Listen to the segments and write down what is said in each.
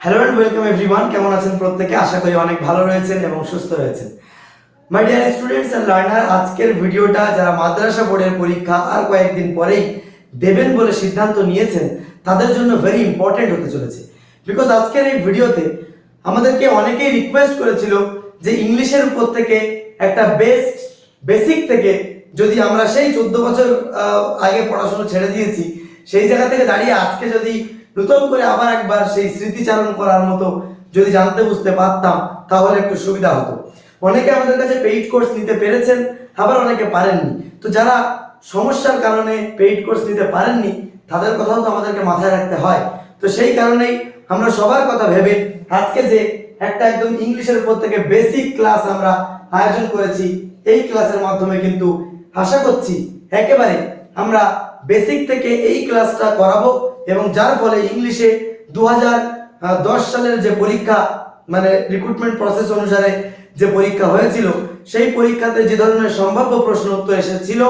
Hello and welcome everyone কেমন আছেন প্রত্যেকে? আশা করি অনেক ভালো রয়েছেন এবং সুস্থ রয়েছেন। My dear students and learner আজকের ভিডিওটা যারা মাদ্রাসা বোর্ডের পরীক্ষা আর কয়েকদিন পরেই দেবেন বলে সিদ্ধান্ত নিয়েছেন, তাদের জন্য ভেরি ইম্পর্টেন্ট হতে চলেছে। বিকজ আজকের এই ভিডিওতে আমাদেরকে অনেকেই রিকোয়েস্ট করেছিল যে ইংলিশের উপর থেকে একটা বেস্ট বেসিক থেকে যদি আমরা সেই চোদ্দ বছর আগে পড়াশোনা ছেড়ে দিয়েছি, সেই জায়গা থেকে দাঁড়িয়ে আজকে যদি নতুন করে আবার একবার সেই স্মৃতিচারণ করার মতো যদি জানতে বুঝতে পারতাম, তাহলে একটু সুবিধা হতো। অনেকে আমাদের কাছে পেইড কোর্স নিতে পেরেছেন, আবার অনেকে পারেননি। তো যারা সমস্যার কারণে পেইড কোর্স নিতে পারেননি, তাদের কথাও তো আমাদেরকে মাথায় রাখতে হয়। তো সেই কারণেই আমরা সবার কথা ভেবে আজকে যে একটা একদম ইংলিশের উপর থেকে বেসিক ক্লাস আমরা আয়োজন করেছি, এই ক্লাসের মাধ্যমে কিন্তু আশা করছি একেবারে আমরা বেসিক থেকে এই ক্লাসটা করাবো। এবং যার ফলে ইংলিশে দু সালের যে পরীক্ষা মানে রিক্রুটমেন্ট প্রসেস অনুসারে যে পরীক্ষা হয়েছিল, সেই পরীক্ষাতে যে ধরনের সম্ভাব্য প্রশ্ন উত্তর এসেছিল,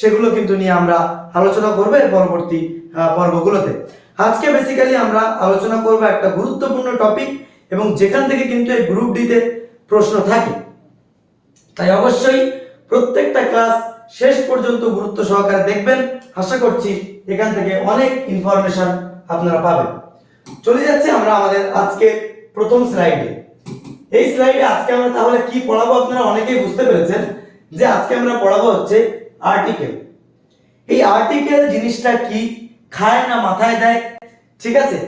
সেগুলো কিন্তু নিয়ে আমরা আলোচনা করব এর পরবর্তী পর্বগুলোতে। আজকে বেসিক্যালি আমরা আলোচনা করব একটা গুরুত্বপূর্ণ টপিক এবং যেখান থেকে কিন্তু এই গ্রুপ ডিতে প্রশ্ন থাকে। তাই অবশ্যই প্রত্যেকটা ক্লাস শেষ পর্যন্ত গুরুত্ব সহকারে দেখবেন। আশা করছি এখান থেকে অনেক ইনফরমেশন আপনারা পাবেন। চলে যাচ্ছে আমরা আমাদের আজকে প্রথম স্লাইডে এই স্লাইডে আজকে আমরা তাহলে কি পড়াবো আপনারা অনেকেই বুঝতে পেরেছেন যে আজকে আমরা পড়াবো হচ্ছে আর্টিকেল এই আর্টিকেল জিনিসটা কি, খায় না মাথায় দেয়? ঠিক আছে?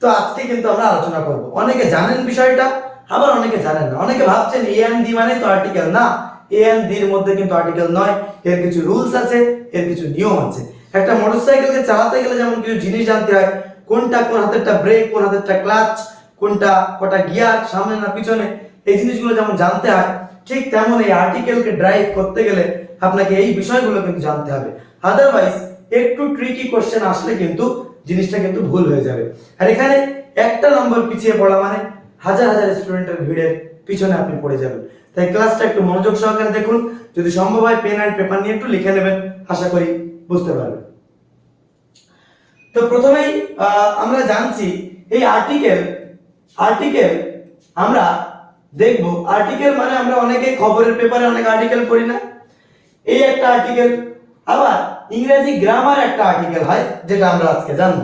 তো আজকে কিন্তু আমরা আলোচনা করব। অনেকে জানেন বিষয়টা, আবার অনেকে জানেন না। অনেকে ভাবছেন এ ডি মানে তো আর্টিকেল না। এ এন ডির মধ্যে কিন্তু আর্টিকেল নয়, এর কিছু রুলস আছে, এর কিছু নিয়ম আছে। একটা মোটরসাইকেলকে চালাতে গেলে যেমন কিছু জিনিস জানতে হয়, কোনটা কোন হাতেরটা ব্রেক কোন হাতেরটা ক্লাচ কোনটা কটা গিয়ার সামনে না পিছনে, এই জিনিসগুলো যেমন জানতে হয়, ঠিক তেমন এই আর্টিকেলকে ড্রাইভ করতে গেলে আপনাকে এই বিষয়গুলো কিন্তু জানতে হবে। আদারওয়াইজ একটু ট্রিকি কোশ্চেন আসলে কিন্তু জিনিসটা কিন্তু ভুল হয়ে যাবে। আর এখানে একটা নম্বর পিছিয়ে পড়া মানে হাজার হাজার স্টুডেন্টের ভিড়ের পিছনে আপনি পড়ে যাবেন। তাই ক্লাসটা একটু মনোযোগ সহকারে দেখুন। যদি সম্ভব হয় পেন অ্যান্ড পেপার নিয়ে একটু লিখে নেবেন। আশা করি বুঝতে পারবেন। তো প্রথমেই আমরা জানছি, এই আর্টিকেল আর্টিকেল আমরা দেখব। আর্টিকেল মানে আমরা অনেকে খবরের পেপারে অনেক আর্টিকেল পড়ি না। এই একটা আর্টিকেল আবার ইংরেজি গ্রামার একটা আর্টিকেল হয়, যেটা আমরা আজকে জানব।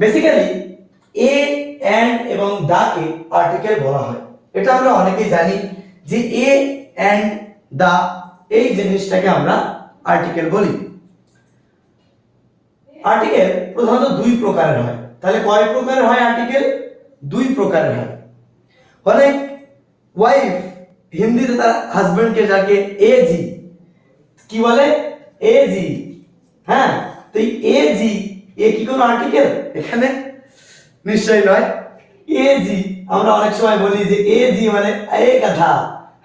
বেসিক্যালি এ অ্যান্ড এবং দাকে আর্টিকেল বলা হয়। এটা আমরা অনেকেই জানি যে এ অ্যান্ড দা এই জিনিসটাকে আমরা আর্টিকেল বলি। আর্টিকেল প্রধানত দুই প্রকারের হয়। তাহলে কয় প্রকারের হয় আর্টিকেল দুই প্রকারের হয়। অনেক ওয়াইফ হিন্দিতে তার হাজবেন্ডকে যাকে এ জি কি বলে? এ জি হ্যাঁ? তো এই এ জি এ কি কোনো আর্টিকেল এখানে? নিশ্চয়ই নয়। এ জি আমরা অনেক সময় বলি যে এ জি মানে এ গাধা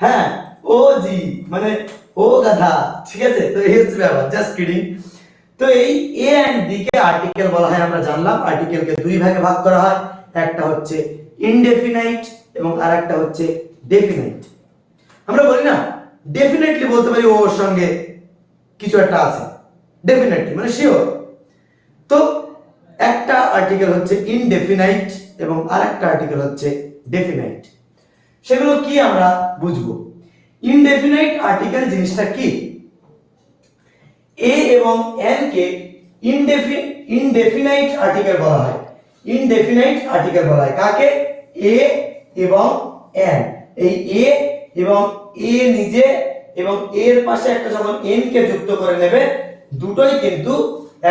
হ্যাঁ ও জি মানে ও গাধা ঠিক আছে? তো এই হচ্ছে ব্যাপার জাস্ট কিডিং তো এই এ অ্যান্ড ডি কে আর্টিকেল বলা হয়, আমরা জানলাম আর্টিকেলকে দুই ভাগে ভাগ করা হয়, একটা হচ্ছে ইনডেফিনাইট এবং আরেকটা হচ্ছে ডেফিনাইট আমরা বলি না ডেফিনেটলি বলতে পারি ওর সঙ্গে কিছু একটা আছে ডেফিনেটলি মানে শিওর তো একটা আর্টিকেল হচ্ছে ইনডেফিনাইট এবং আরেকটা আর্টিকেল হচ্ছে ডেফিনাইট সেগুলো কি আমরা বুঝব? ইনডেফিনাইট আর্টিকেল জিনিসটা কি? এ এবং এন কে ইনডেফি ইনডেফিনাইট আর্টিকেল বলা হয়। ইনডেফিনাইট আর্টিকেল বলা হয়। কাকে? এ এবং এন এই এ এবং এ নিজে এবং এর পাশে একটা যখন এন কে যুক্ত করে নেবে, দুটোই কিন্তু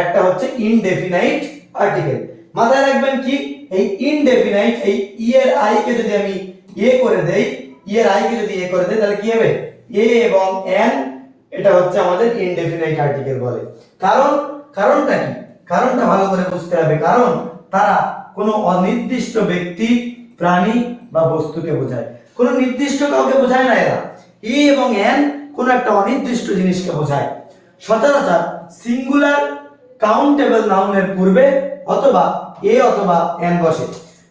একটা হচ্ছে ইনডেফিনাইট আর্টিকেল মাথায় রাখবেন কি? এই ইনডেফিনাইট এই ই এর আই কে যদি আমি এ করে দেই ই এর আই কে যদি এ করে দেই, তাহলে কি হবে? এ এবং এন এটা হচ্ছে আমাদের ইনডেফিনাইট আর্টিকেল বলে। কারণ, কারণটা কি? কারণটা ভালো করে বুঝতে হবে। কারণ, তারা কোনো অনির্দিষ্ট ব্যক্তি, প্রাণী বা বস্তুকে বোঝায়। কোনো নির্দিষ্ট কাউকে বোঝায় না এরা। ই এবং এন কোনো একটা অনির্দিষ্ট জিনিসকে বোঝায়। সচরাচর সিঙ্গুলার কাউন্টেবল নাউনের পূর্বে অথবা এ অথবা এন বসে।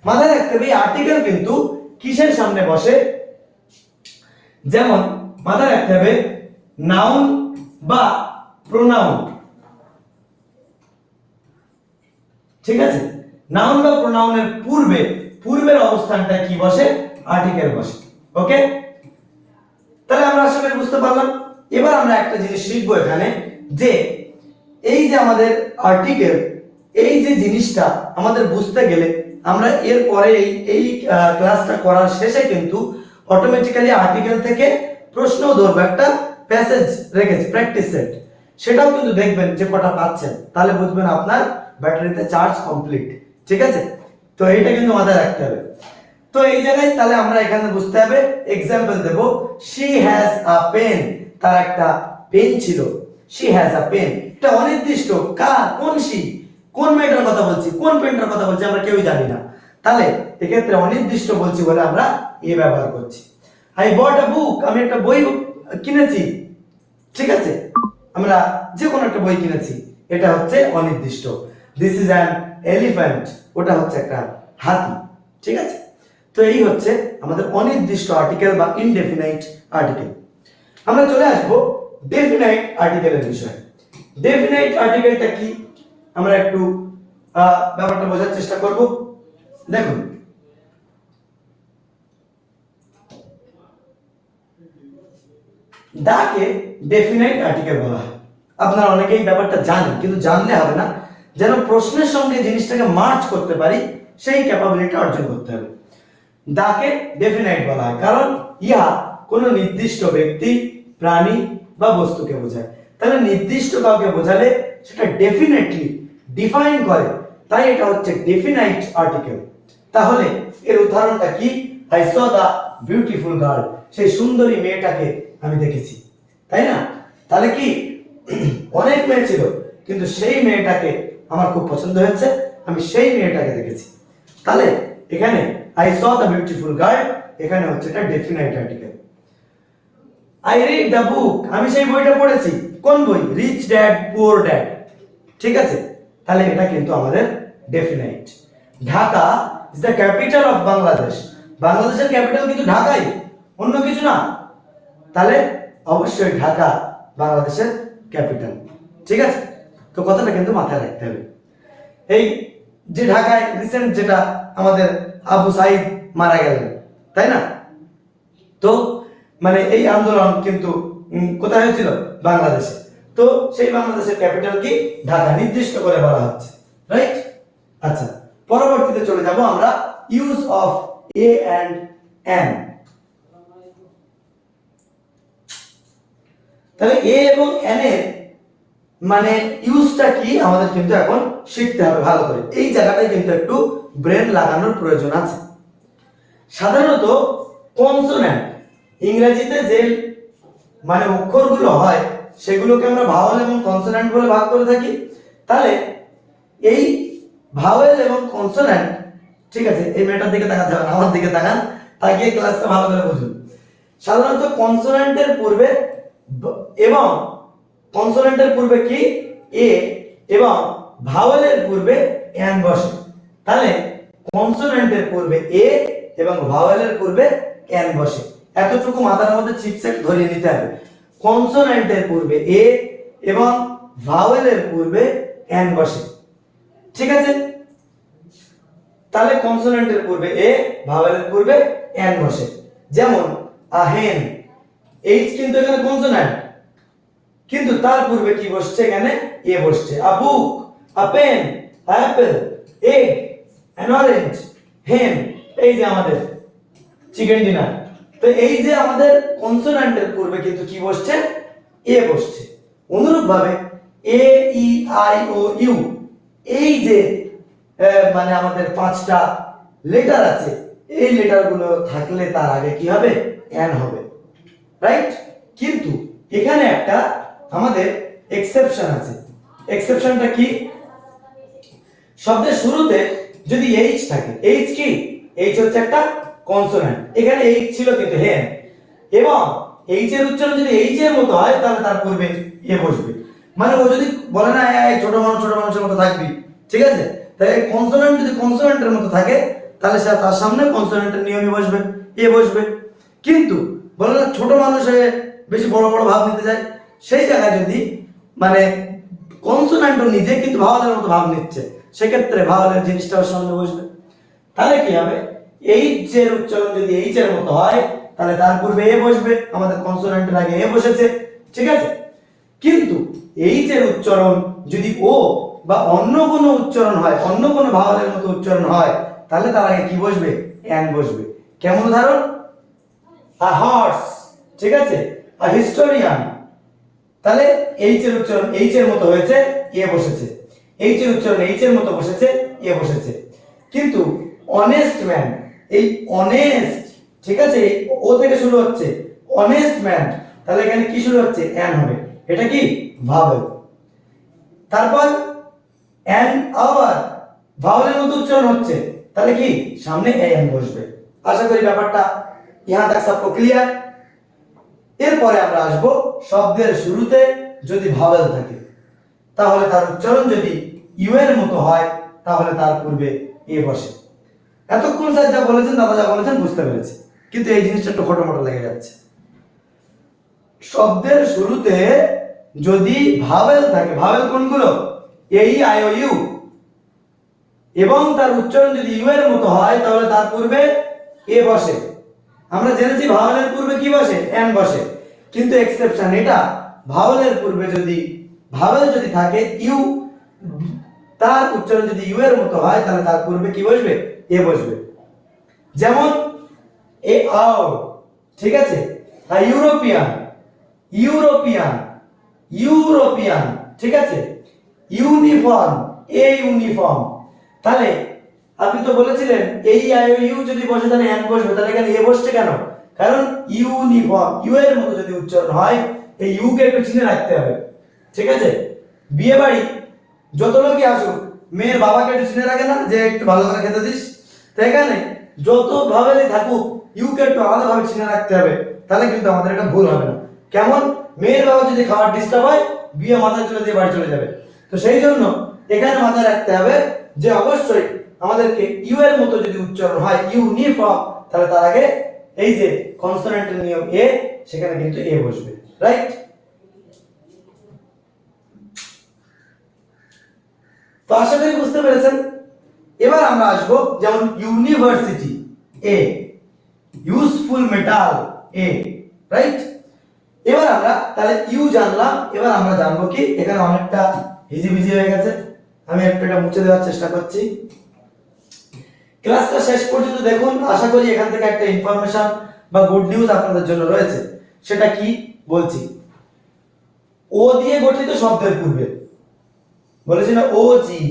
মাথায় রাখতে হবে আর্টিকেল কিন্তু কিসের সামনে বসে? যেমন, মাথায় রাখতে হবে নাউন বা প্রোনাউন ঠিক আছে? নাউন বা প্রোনাউনের পূর্বে, পূর্বের অবস্থানটা কি বসে? আর্টিকেল বসে। ওকে? তাহলে আমরা করি বুঝতে পারলাম। এবার আমরা একটা জিনিস শিখব এখানে, যে এই যে আমাদের আর্টিকেল এই যে জিনিসটা আমাদের বুঝতে গেলে আমরা এর পরে এই ক্লাসটা করার শেষে কিন্তু অটোমেটিক্যালি আর্টিকেল থেকে প্রশ্ন ধরবো, একটা প্যাসেজ রেখেছি প্র্যাকটিস সেট সেটাও কিন্তু দেখবেন যে কটা পাচ্ছেন, তাহলে বুঝবেন আপনার ব্যাটারিতে চার্জ কমপ্লিট ঠিক আছে? তো এইটা কিন্তু মাথায় রাখতে হবে। তো এই জায়গায় তাহলে আমরা এখানে বুঝতে হবে এক্সাম্পল দেব শি হ্যাজ আ পেন তার একটা পেন ছিল শি হ্যাজ আ পেন এটা অনির্দিষ্ট, কার, কোন শি কোন মেয়েটার কথা বলছি, কোন পেনটার কথা বলছি, আমরা কেউই জানি না। তাহলে এক্ষেত্রে অনির্দিষ্ট বলছি বলে আমরা এ ব্যবহার করছি। আই বট আ বুক আমি একটা বই কিনেছি, ঠিক আছে? আমরা যে কোনো একটা বই কিনেছি, এটা হচ্ছে অনির্দিষ্ট। দিস ইজ অ্যান এলিফ্যান্ট ওটা হচ্ছে একটা হাতি, ঠিক আছে? তো এই হচ্ছে আমাদের অনির্দিষ্ট আর্টিকেল বা ইনডেফিনাইট আর্টিকেল আমরা চলে আসব ডেফিনাইট আর্টিকেলের বিষয়ে। ডেফিনাইট আর্টিকেলটা কি? আমরা একটু ব্যাপারটা বোঝার চেষ্টা করব। দেখুন। দাকে ডেফিনাইট আর্টিকেল বলা হয়। আপনারা অনেকেই ব্যাপারটা জানেন, কিন্তু জানলে হবে না। যেন প্রশ্নের সঙ্গে জিনিসটাকে মার্চ করতে পারি, সেই ক্যাপাবিলিটি অর্জন করতে হবে। দাকে ডেফিনাইট বলা হয়, কারণ ইহা কোনো নির্দিষ্ট ব্যক্তি, প্রাণী বা বস্তুকে বোঝায়। তাহলে নির্দিষ্ট কাউকে বোঝালে সেটা ডেফিনেটলি ডিফাইন করে, তাই এটা হচ্ছে ডেফিনাইট আর্টিকেল তাহলে এর উদাহরণটা কি? I saw the beautiful girl সেই সুন্দরী মেয়েটাকে আমি দেখেছি। তাই না? তাহলে কি? অনেক মেয়ে ছিল, কিন্তু সেই মেয়েটাকে আমার খুব পছন্দ হয়েছে, আমি সেই মেয়েটাকে দেখেছি। তাহলে এখানে I saw the beautiful girl এখানে হচ্ছে এটা definite article I read the book আমি সেই বইটা পড়েছি। কোন বই? রিচ ড্যাড পুয়ার ড্যাড ঠিক আছে? তাহলে এটা কিন্তু আমাদের definite Dhaka is the capital of Bangladesh বাংলাদেশের ক্যাপিটাল কিন্তু ঢাকাই, অন্য কিছু না। তাহলে অবশ্যই ঢাকা বাংলাদেশের ক্যাপিটাল ঠিক আছে? তো কথাটা কিন্তু মাথায় রাখতে হবে। এই যে ঢাকায় রিসেন্ট যেটা আমাদের আবু সাইদ মারা গেলেন, তাই না? তো মানে এই আন্দোলন কিন্তু কোথায় হয়েছিল? বাংলাদেশে। তো সেই বাংলাদেশের ক্যাপিটাল কি ঢাকা নির্দিষ্ট করে বলা হচ্ছে রাইট আচ্ছা পরবর্তীতে চলে যাব আমরা use of a and an তাহলে এ এবং এন এর মানে ইউজটা কি? আমাদের কিন্তু এখন শিখতে হবে ভালো করে। এই জায়গাটায় কিন্তু একটু ব্রেন লাগানোর প্রয়োজন আছে। সাধারণত কনসোন্যান্ট ইংরেজিতে যে মানে অক্ষরগুলো হয় সেগুলোকে আমরা ভাওয়েল এবং কনসোন্যান্ট বলে ভাগ করে থাকি। তাহলে এই ভাওয়েল এবং কনসোন্যান্ট ঠিক আছে, এই মেয়েটার দিকে তাকাতে হবে আমার দিকে তাকান, তাকিয়ে ক্লাসটা ভালো করে বুঝুন। সাধারণত কনসোন্যান্টের পূর্বে এবং কনসোন্যান্টের পূর্বে কি? এ এবং ভাওয়েলের পূর্বে এন বসে। তাহলে কনসোন্যান্টের পূর্বে এ এবং ভাওয়েলের পূর্বে এন বসে। এতটুকু মাথার মধ্যে চিপসেট ধরিয়ে নিতে হবে। কনসোন্যান্টের পূর্বে এ এবং ভাওয়েলের পূর্বে এন বসে। ঠিক আছে? তাহলে কনসোন্যান্টের পূর্বে এ, ভাওয়েলের পূর্বে এন বসে। যেমন আ হেন এইচ কিন্তু এখানে কনসোন্যান্ট কিন্তু তার পূর্বে কি বসছে এখানে? এ বসছে। A book a pen apple, egg, an orange, hen, এই যে আমাদের, চিকেন ডিনার। তো এই যে আমাদের কনসোন্যান্টের পূর্বে কিন্তু কি বসছে? এ বসছে। অনুরূপভাবে এ, ই, আই, ও, ইউ, এই যে মানে আমাদের পাঁচটা লেটার আছে, এই লেটারগুলো থাকলে তার আগে কি হবে? এন হবে। রাইট কিন্তু এখানে একটা আমাদের এক্সেপশন আছে। এক্সেপশনটা কি? শব্দের শুরুতে যদি এইচ থাকে এইচ কি? এইচ হচ্ছে একটা কনসোন্যান্ট এখানে এইচ ছিল কিন্তু হেন এবং এইচ এর উচ্চারণ যদি এইচ এর মতো হয় তাহলে তার পূর্বে এ বসবে। মানে ও যদি বলে না "এই, এই, ছোট মানুষ ছোট মানুষের মতো থাকবি। ঠিক আছে? তাই কনসোন্যান্ট যদি কনসোন্যান্টের মতো থাকে তাহলে সে তার সামনে কনসোন্যান্টের নিয়মই বসবে এ বসবে। কিন্তু বলে না ছোট মানুষ হয়ে বেশি বড় বড় ভাব নিতে যায় সেই জায়গায় যদি মানে কনসোন্যান্টও নিজে কিন্তু ভাওয়ালের মতো ভাব নিচ্ছে সেক্ষেত্রে ভাওয়ালের জিনিসটাও সামনে বসবে। তাহলে কি হবে? এইচ এর উচ্চারণ যদি এইচ এর মতো হয়, তাহলে তার পূর্বে এ বসবে, আমাদের কনসোনেন্টের আগে এ বসেছে, ঠিক আছে? কিন্তু এইচ এর উচ্চারণ যদি ও বা অন্য কোনো উচ্চারণ হয়, অন্য কোনো ভাওয়ালের মতো উচ্চারণ হয়, তাহলে তার আগে কি বসবে? অ্যান বসবে। কেমন উদাহরণ? আ হর্স ঠিক আছে? আ হিস্টোরিয়ান তাহলে এইচ এর উচ্চারণ এইচ এর মতো হয়েছে এ বসেছে। এইচ এর উচ্চারণ এইচ এর মতো বসেছে এ বসেছে। কিন্তু অনেস্ট ম্যান এই অনেস্ট ঠিক আছে? ও থেকে শুরু হচ্ছে অনেস্ট ম্যান তাহলে এখানে কি শুরু হচ্ছে? অ্যান হবে। এটা কি? ভাওয়েল তারপর অ্যান আওয়ার ভাওয়েলের মতো উচ্চারণ হচ্ছে। তাহলে কি? সামনে এন বসবে। আশা করি ব্যাপারটা ইহা তক সবকো ক্লিয়ার এরপরে আমরা আসব শব্দের শুরুতে, যদি ভাওয়েল থাকে। তাহলে তার উচ্চারণ যদি ইউ এর মতো হয়, তাহলে তার পূর্বে এ বসে। এতক্ষণ স্যার যা বলেছেন, দাদা যা বলেছেন বুঝতে পেরেছি। কিন্তু এই জিনিসটা একটু খটোমটো লেগে যাচ্ছে। শব্দের শুরুতে যদি ভাবেল থাকে ভাবেল কোনগুলো? এই, আই, ও, ইউ। এবং তার উচ্চারণ যদি ইউ এর মতো হয়, তাহলে তার পূর্বে এ বসে। আমরা জেনেছি ভাওয়েলের পূর্বে কি বসে? এন বসে। কিন্তু এক্সেপশন এটা, ভাওয়েলের পূর্বে যদি, ভাওয়েল যদি থাকে ইউ, তার উচ্চারণ যদি ইউ এর মতো হয়, তাহলে তার পূর্বে কি বসবে? এ বসবে। যেমন এ আও, ঠিক আছে? আর ইউরোপিয়ান ইউরোপিয়ান ইউরোপিয়ান, ঠিক আছে? Uniform, a uniform. তাহলে আপনি তো বলেছিলেন এই আই ইউ যদি বসে, তাহলে এন বসবে। তাহলে এখানে এ বসছে কেন? কারণ ইউনিফর্ম, ইউ এর মতো যদি উচ্চারণ হয়, এই ইউ কে চিনে রাখতে হবে। ঠিক আছে? বিয়ে বাড়ি, যত লোকই আসুক, মেয়ের বাবাকে একটু চিনে রাখে না? যে একটু ভালো করে খেতে দিস। তো এখানে যত ভাবেই থাকুক ইউকে একটু আলাদাভাবে চিনে রাখতে হবে, তাহলে কিন্তু আমাদের এটা ভুল হবে না। কেমন? মেয়ের বাবা যদি খাবার ডিস্টার্ব হয়, বিয়ে মাথায় চলে দিয়ে বাড়ি চলে যাবে। তো সেই জন্য এখানে মাথায় রাখতে হবে যে অবশ্যই আমাদেরকে ইউ এর মতো যদি উচ্চারণ হয় ইউ ইউনিফর্ম তাহলে তার আগে এই যে কনসোনেন্টের নিয়ম এ সেখানে কিন্তু এ বসবে। রাইট তো আশা করি বুঝতে পেরেছেন। এবার আমরা আসব যেমন university a useful metal a right এবার আমরা তাহলে ইউ জানলাম, এবার আমরা জানব কি এখানে অনেকটা হিজিবিজি হয়ে গেছে। আমি একটু এটা মুছে দেওয়ার চেষ্টা করছি। ক্লাসটা শেষ পর্যন্ত দেখুন, আশা করি এখান থেকে একটা ইনফরমেশন বা গুড নিউজ আপনাদের জন্য রয়েছে। সেটা কি বলছি? ও দিয়ে গঠিত শব্দের পূর্বে। বলেছি না ও জি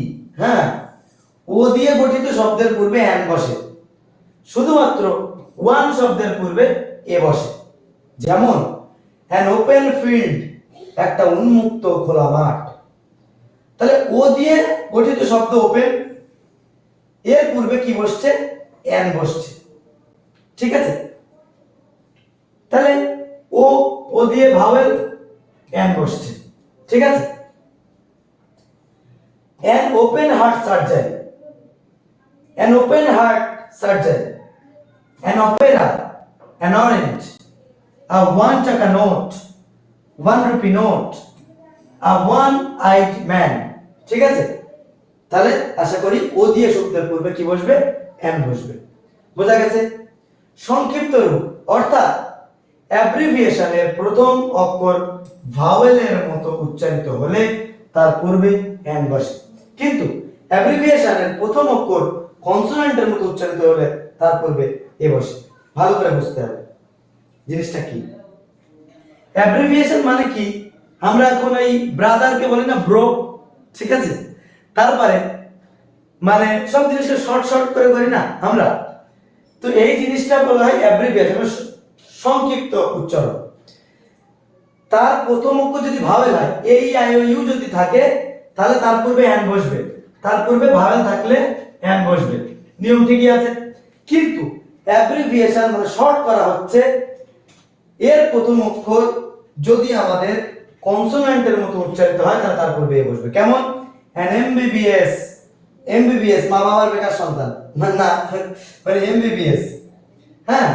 হ্যাঁ? ও দিয়ে গঠিত শব্দের পূর্বে অ্যান বসে। শুধুমাত্র ওয়ান শব্দের পূর্বে এ বসে। যেমন অ্যান ওপেন ফিল্ড একটা উন্মুক্ত খোলা মাঠ। তাহলে ও দিয়ে গঠিত শব্দ ওপেন এর পূর্বে কি বসছে? অ্যান বসছে। ঠিক আছে? তাহলে ও ও দিয়ে ভাওয়েল অ্যান বসছে। ঠিক আছে? an open heart surgery an open heart surgery an opera. An orange. A one taka note. One rupee note. A one eyed man. ঠিক আছে? তাহলে আশা করি ও দিয়ে শব্দের পূর্বে কি বসবে? এন বসবে। বোঝা গেছে? সংক্ষিপ্ত রূপ, অর্থাৎ অ্যাব্রিভিয়েশনের প্রথম অক্ষর ভাওয়েলের মতো উচ্চারিত হলে তার পূর্বে এন বসে। কিন্তু অ্যাব্রিভিয়েশনের প্রথম অক্ষর কনসোনেন্টের মতো উচ্চারিত হলে তার পূর্বে এ বসে। ভালো করে বুঝতে হবে। জিনিসটা কি? অ্যাব্রিভিয়েশন মানে কি? আমরা এখন এই ব্রাদারকে বলি না ব্রো ঠিক আছে? তারপরে মানে সব জিনিসকে শর্ট শর্ট করে করি না, আমরা। তো এই জিনিসটা বলা হয় অ্যাব্রিভিয়েশন সংক্ষিপ্ত উচ্চারণ। তার প্রথম অক্ষর যদি ভাওয়েল হয় এই আই ইউ যদি থাকে, তাহলে তার পূর্বে হ্যান্ড বসবে। তার পূর্বে ভাওয়েল থাকলে অ্যান বসবে। নিয়ম ঠিকই আছে। কিন্তু অ্যাব্রিভিয়েশন মানে শর্ট করা হচ্ছে। এর প্রথম অক্ষর যদি আমাদের কনসোনেন্টের মতো উচ্চারিত হয়, তাহলে তার পূর্বে বসবে। কেমন? অ্যান এমবিবিএস এমবিবিএস মা বাবার বেকার সন্তান। না না মানে এমবিবিএস হ্যাঁ?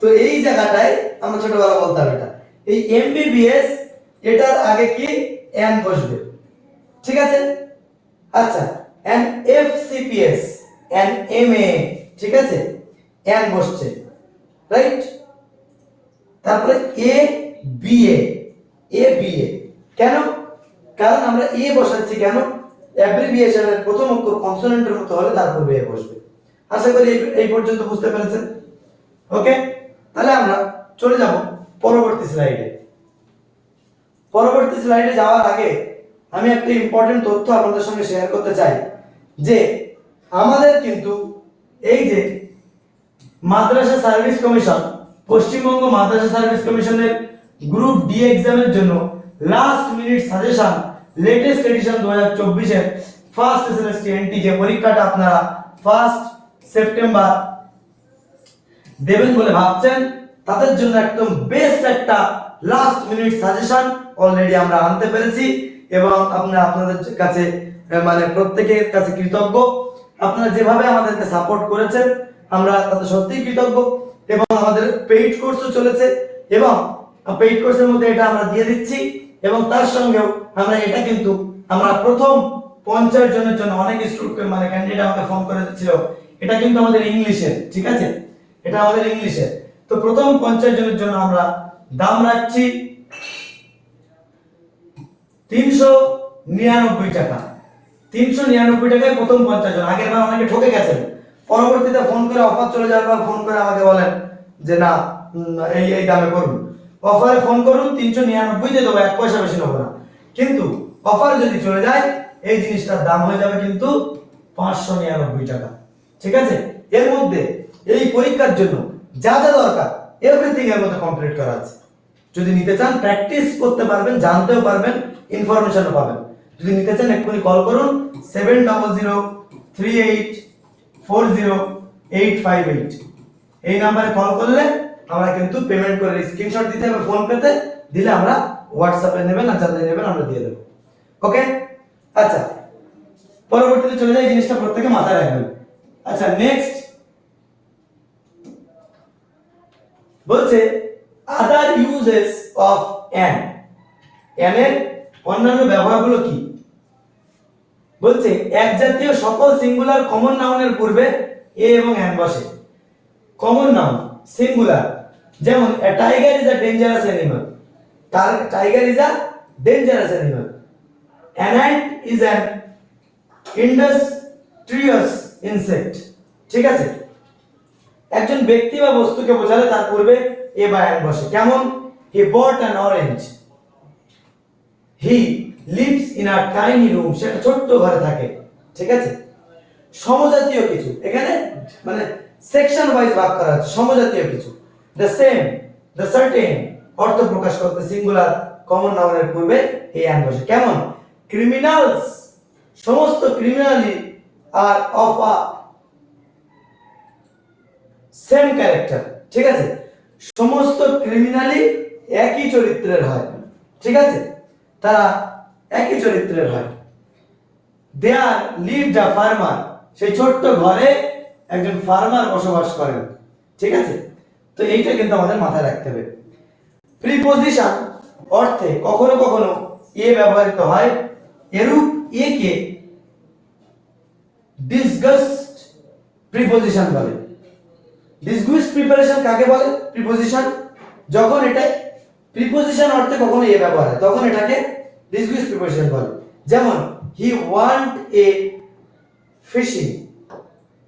তো এই জায়গাটায় আমরা ছোটবেলা বলতাম এটা। এই এমবিবিএস এটার আগে কি? এন বসবে। ঠিক আছে? আচ্ছা। An F CPS an M a ঠিক আছে? এন বসছে রাইট তারপরে A B A A B A কেন? কারণ আমরা এ বসাচ্ছি কেন? অ্যাব্রিভিয়েশনের প্রথম অক্ষর কনসোনেন্টের মতো হলে তারপর এ বসবে। আশা করি এই পর্যন্ত বুঝতে পেরেছেন? ওকে তাহলে আমরা চলে যাব পরবর্তী স্লাইডে পরবর্তী স্লাইডে যাওয়ার আগে আমি একটা ইম্পর্টেন্ট তথ্য আপনাদের সঙ্গে শেয়ার করতে চাই, যে আমাদের কিন্তু এই যে Madrasa service commission Paschimbanga Madrasa service কমিশনের গ্রুপ ডি এক্সামের জন্য last minute suggestion latest edition দু হাজার চব্বিশের ফার্স্ট এসএমএসটি এনটি যে পরীক্ষাটা আপনারা ফার্স্ট সেপ্টেম্বর দেবেন বলে ভাবছেন। তাদের জন্য একদম বেস্ট একটা লাস্ট মিনিট সাজেশন অলরেডি আমরা আনতে পেরেছি। এবং আপনারা আপনাদের কাছে মানে প্রত্যেকের কাছে কৃতজ্ঞ। আপনারা যেভাবে আমাদেরকে সাপোর্ট করেছেন, আমরা তাদের সত্যিই কৃতজ্ঞ। এবং আমাদের পেইড কোর্সও চলেছে। এবং পেইড কোর্সের মধ্যে এটা আমরা দিয়ে দিচ্ছি। এবং তার সঙ্গেও আমরা এটা কিন্তু, আমরা প্রথম পঞ্চাশ জনের জন্য অনেক স্টুডেন্ট মানে ক্যান্ডিডেট আমাকে ফোন করে দিচ্ছিল এটা কিন্তু আমাদের ইংলিশের ঠিক আছে? এটা আমাদের ইংলিশের তো প্রথম পঞ্চাশ জনের জন্য আমরা দাম রাখছি। তিনশো নিরানব্বই টাকা। তিনশো নিরানব্বই টাকায় প্রথম পঞ্চাশ জন। আগের বার অনেকে ঠকে গেছেন। পরবর্তীতে ফোন করে অফার চলে যাওয়ার পর ফোন করে আমাকে বলেন যে, না এই এই দামে করুন। অফারে ফোন করুন, তিনশো নিরানব্বই দিয়ে দেবো, এক পয়সা বেশি নেব না। কিন্তু অফার যদি চলে যায়, এই জিনিসটার দাম হয়ে যাবে কিন্তু পাঁচশো নিরানব্বই টাকা। ঠিক আছে? এর মধ্যে এই পরীক্ষার জন্য যা যা দরকার এভরিথিং এর মধ্যে কমপ্লিট করা আছে। যদি নিতে চান প্র্যাকটিস করতে পারবেন, জানতেও পারবেন ইনফরমেশনও পাবেন। যদি নিতে চান, এক্ষুনি কল করুন seven double zero three eight four zero eight five eight এই নাম্বারে কল করলে আমরা কিন্তু পেমেন্ট করে স্ক্রিনশট দিতে হবে ফোন পেতে, দিলে আমরা হোয়াটসঅ্যাপে নেবেন আর যাদের নেবেন আমরা দিয়ে দেবো। ওকে আচ্ছা পরবর্তীতে চলে যাই জিনিসটা প্রত্যেকে মাথায় রাখবেন। আচ্ছা নেক্সট বলছে other uses of an an এর অন্যান্য ব্যবহারগুলো কি? বলছে, এক জাতীয় সকল সিঙ্গুলার কমন নাউনের পূর্বে এ এবং অ্যান বসে। কমন নাউন সিঙ্গুলার যেমন tiger is a dangerous animal tiger is a dangerous animal an ant is an industrious insect ঠিক আছে? একজন ব্যক্তি বা বস্তুকে বোঝালে তার পূর্বে এ বা অ্যান বসে। কেমন? He bought an orange. He lives in a tiny room. সেটা ছোট্ট ঘরে থাকে। ঠিক আছে? সমজাতীয় কিছু। এখানে মানে সেকশন ওয়াইজ ভাগ করা আছে। সমজাতীয় কিছু। The same, the certain. অর্থ প্রকাশ করতে সিঙ্গুলার, কমন নাউনের পূর্বে এ অ্যান বসে। কেমন? ক্রিমিনালস। সমস্ত criminally are of a same character. ঠিক আছে? সমস্ত ক্রিমিনালি একই চরিত্রের হয়। ঠিক আছে? তারা একই চরিত্রের হয়। দেয়ার লিভ দ্য ফার্মার সেই ছোট্ট ঘরে একজন ফার্মার বসবাস করেন। ঠিক আছে? তো এইটা কিন্তু আমাদের মাথায় রাখতে হবে। প্রিপোজিশন অর্থে কখনো কখনো এ ব্যবহৃত হয়। এরূপ এ কে ডিসগাস্ট প্রিপোজিশন বলে। ডিসগুইস্ট প্রিপারেশন কাকে বলে? প্রিপোজিশন যখন এটা প্রিপোজিশন অর্থে কখনো এ ব্যবহার হয়, তখন এটাকে ডিসগুইস্ট প্রিপোজিশন বলে। যেমন he want a fishing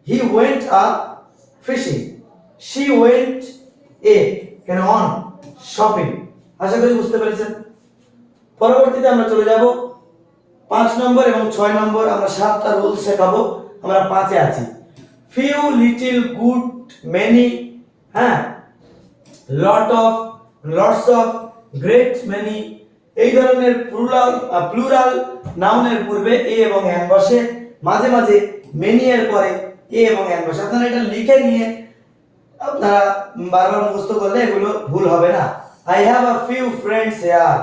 he went a fishing she went a can on shopping আশা করি বুঝতে পেরেছেন? পরবর্তীতে আমরা চলে যাব, পাঁচ নম্বর এবং ছয় নম্বর, আমরা সাতটা রুলস শেখাবো, আমরা পাঁচে আছি। ফিউ লিটিল গুড মেনি হ্যাঁ? Lot of lots of great many এই ধরনের প্লুরাল প্লুরাল নাউনের পূর্বে এ এবং অ্যান বসে, মাঝে মাঝে মেনি এর পরে এ এবং অ্যান বসে। আপনারা এটা লিখে নিয়ে আপনারা বারবার মুখস্থ করলে এগুলো ভুল হবে না। I have a few friends here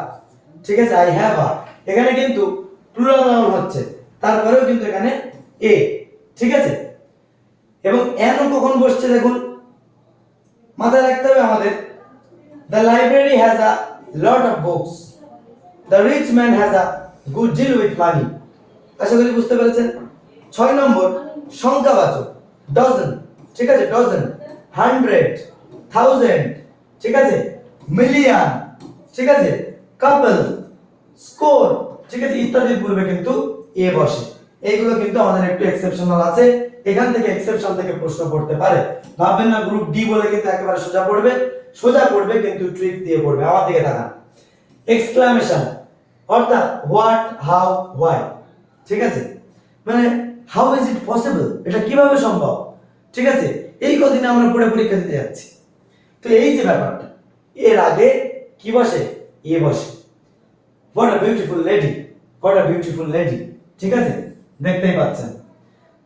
ঠিক আছে আই হ্যাভ আ এখানে কিন্তু প্লুরাল নাউন হচ্ছে। তারপরেও কিন্তু এখানে এ। ঠিক আছে? এবং এনও কখন বসছে দেখুন? মাথায় রাখতে হবে আমাদের the library has a lot of books the rich man has a good deal with money আশা করি বুঝতে পেরেছেন? ছয় নম্বর, সংখ্যাবাচক ডজন ঠিক আছে ডজন হান্ড্রেড থাউজেন্ড ঠিক আছে মিলিয়ন ঠিক আছে কাপল স্কোর ঠিক আছে, ইত্যাদির পূর্বে কিন্তু এ বসে। এইগুলো কিন্তু আমাদের একটু এক্সেপশনাল আছে। এখান থেকে এক্সেপশন থেকে প্রশ্ন পড়তে পারে। ভাববেন না গ্রুপ ডি বলে কিন্তু একেবারে সোজা পড়বে। সোজা পড়বে কিন্তু ট্রিক দিয়ে পড়বে। আমার দিকে তাকান। এক্সক্লামেশন অর্থাৎ হোয়াট হাউ হোয়াই ঠিক আছে? মানে হাউ ইজ ইট পসিবল এটা কীভাবে সম্ভব? ঠিক আছে? এই কদিনে আমরা পড়ে পরীক্ষা দিতে যাচ্ছি। তো এই যে ব্যাপারটা, এর আগে কি বসে? এ বসে। What a beautiful lady what a beautiful lady ঠিক আছে? দেখতেই পাচ্ছেন।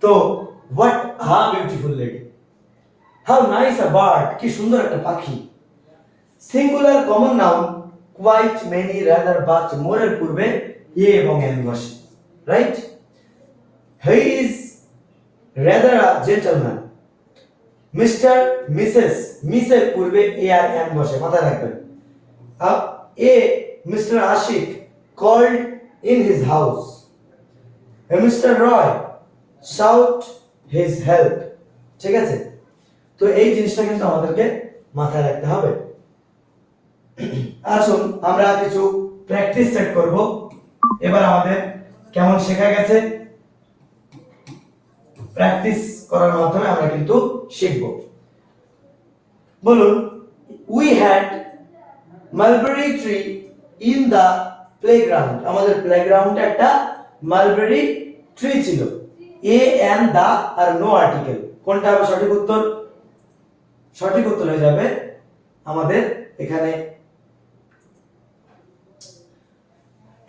তো what a beautiful lady how nice a bird কি সুন্দর একটা পাখি। Singular common noun quite many rather but মোরের পূর্বে এ এবং এন বসে right he is rather a gentleman mister Mrs মিসের পূর্বে এ আর এন বসে, মাথায় রাখবেন। A mister Ashiq called in his house mister Roy shout his help ঠিক আছে? তো এই জিনিসটা কিন্তু আমাদেরকে মাথায় রাখতে হবে। আসুন, আমরা কিছু প্র্যাকটিস সেট করব। এবার আমাদের কেমন শেখা গেছে? প্র্যাকটিস করার মাধ্যমে আমরা কিন্তু শিখব। বলুন we had mulberry tree in the playground আমাদের প্লেগ্রাউন্ডে একটা মালবেরি ট্রি ছিল। এ এন দা আর নো আর্টিকেল কোনটা হবে সঠিক উত্তর? সঠিক উত্তর হয়ে যাবে আমাদের এখানে।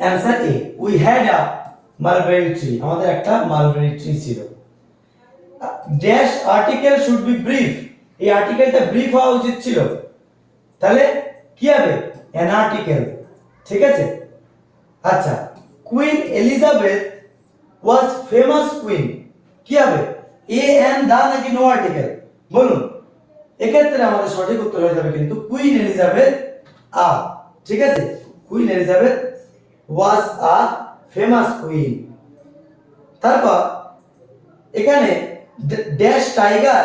Answer a we had a mulberry tree আমাদের একটা মালবেরি ট্রি ছিল। Dash article should be brief এই আর্টিকেলটা ব্রিফ হওয়া উচিত ছিল। তাহলে কি হবে? অ্যান আর্টিকেল ঠিক আছে? আচ্ছা। Queen Elizabeth was famous queen কি হবে? এ এন দা নাকি নো আর্টিকেল বলুন। এক্ষেত্রে আমাদের সঠিক উত্তর হয়ে যাবে কিন্তু কুইন এলিজাবেথ আ ঠিক আছে? Queen Elizabeth was a famous queen তারপর, এখানে dash tiger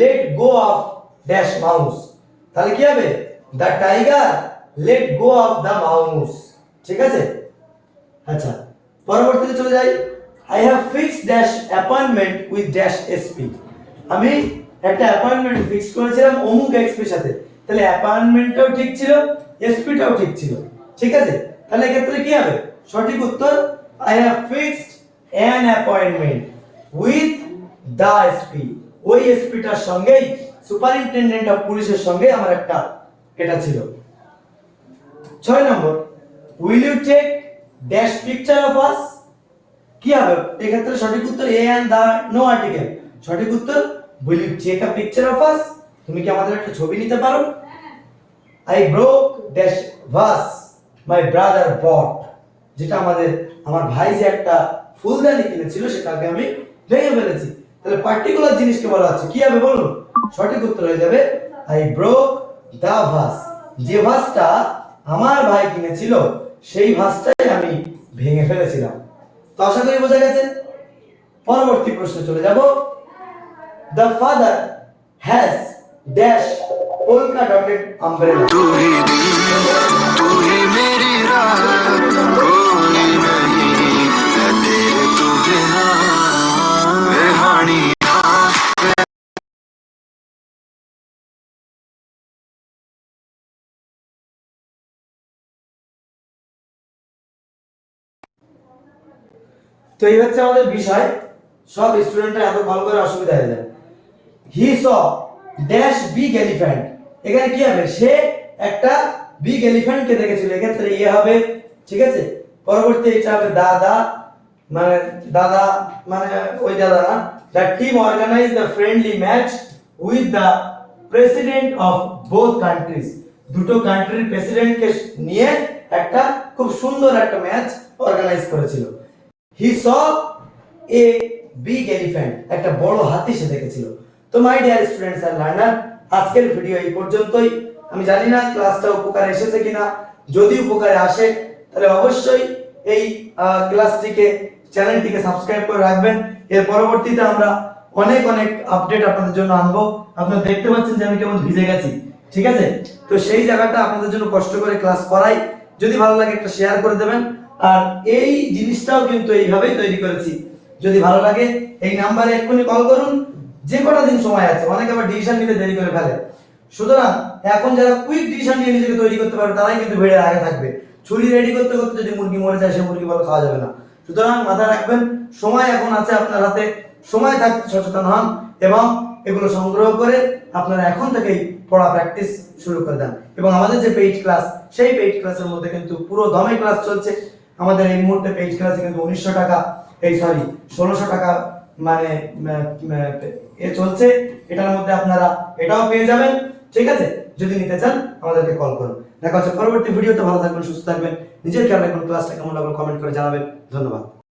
let go of dash mouse তাহলে কি হবে? The tiger let go of the mouse ঠিক আছে? আচ্ছা পরবর্তীতে চলে যাই। I have fix dash appointment with dash SP আমি একটা অ্যাপয়েন্টমেন্ট ফিক্স করেছিলাম অমুক এক্সপির সাথে। তাহলে অ্যাপয়েন্টমেন্টটাও ঠিক ছিল এসপিটাও ঠিক ছিল। ঠিক আছে? তাহলে এক্ষেত্রে কি হবে? সঠিক উত্তর I have fixed an appointment with the SP ওই এসপিটার সঙ্গেই সুপারিনটেন্ডেন্ট অফ পুলিশের সঙ্গে আমার একটা এটা ছিল। ছয় নম্বর will you take dash picture of us কি হবে? এক্ষেত্রে সঠিক উত্তর a and the no article সঠিক উত্তর will you take a picture of us তুমি কি আমাদের একটা ছবি নিতে পারো? I broke dash vase my brother bought যেটা আমাদের, আমার ভাই যে একটা ফুলদানি কিনেছিল সেটাকে আমি ভেঙে ফেলেছি। তাহলে পার্টিকুলার জিনিসকে বলা হচ্ছে, কি হবে বলুন? সঠিক উত্তর হয়ে যাবে আই ব্রোক দা ভাস যে ভাসটা আমার ভাই কিনেছিল, সেই ভাসটাই ভেঙে ফেলেছিলাম। তো আশা করি বোঝা গেছে? পরবর্তী প্রশ্নে চলে যাব। The father has dash polka dotted umbrella তো এই হচ্ছে আমাদের বিষয়। সব স্টুডেন্টরা এত ভালো করে অসুবিধা হয়ে যায়। He saw dash big elephant এখানে কি হবে? সে একটা বিগ এলিফ্যান্টকে দেখেছিল। এক্ষেত্রে ইয়ে হবে, ঠিক আছে? পরবর্তী এটা হবে দাদা মানে দাদা মানে ওই দাদা না। The team organise the friendly match with the president of both countries দুটো কান্ট্রির প্রেসিডেন্টকে নিয়ে একটা খুব সুন্দর একটা ম্যাচ অর্গানাইজ করেছিল। হি স এ বিগ এলিফ্যান্ট একটা বড় হাতি সে দেখেছিল। তো my dear students and learner আজকের ভিডিও এই পর্যন্তই। আমি জানি না ক্লাসটা উপকারে এসেছে কিনা। যদি উপকারে আসে, তাহলে অবশ্যই এই ক্লাসটিকে চ্যানেলটিকে সাবস্ক্রাইব করে রাখবেন। এর পরবর্তীতে আমরা অনেক অনেক আপডেট আপনাদের জন্য আনব। আপনারা দেখতে পাচ্ছেন যে আমি কেমন ভিজে গেছি, ঠিক আছে? তো সেই জায়গাটা আপনাদের জন্য কষ্ট করে ক্লাস করাই। যদি ভালো লাগে একটা শেয়ার করে দেবেন। আর এই জিনিসটাও কিন্তু এইভাবেই তৈরি করেছি। যদি ভালো লাগে, এই নাম্বারে এক্ষুনি কল করুন। যে কটা দিন সময় আছে, অনেকে আবার ডিসিশন নিতে দেরি করে ফেলে। সুতরাং এখন যারা কুইক ডিসিশন নিয়ে নিজেকে তৈরি করতে পারবে, তারাই কিন্তু ভিড়ের আগে থাকবে। ছুরি রেডি করতে করতে যদি মুরগি মরে যায় সে মুরগি বল খাওয়া যাবে না। সুতরাং মাথায় রাখবেন, সময় এখন আছে আপনার হাতে। সময় থাকতে সচেতন হন এবং এগুলো সংগ্রহ করে আপনারা এখন থেকেই পড়া প্র্যাকটিস শুরু করে দেন। এবং আমাদের যে পেইড ক্লাস সেই পেইড ক্লাসের মধ্যে কিন্তু পুরো দমে ক্লাস চলছে। আমাদের এই মুহূর্তে পেইড ক্লাসে কিন্তু উনিশশো টাকা, এই সরি ষোলোশো টাকা মানে এ চলছে। এটার মধ্যে আপনারা এটাও পেয়ে যাবেন। ঠিক আছে? যদি নিতে চান, আমাদেরকে কল করুন। দেখা হচ্ছে পরবর্তী ভিডিওতে। ভালো থাকবেন, সুস্থ থাকবেন। নিজের খেয়াল রাখবেন ক্লাসটা কেমন লাগল কমেন্ট করে জানাবেন। ধন্যবাদ।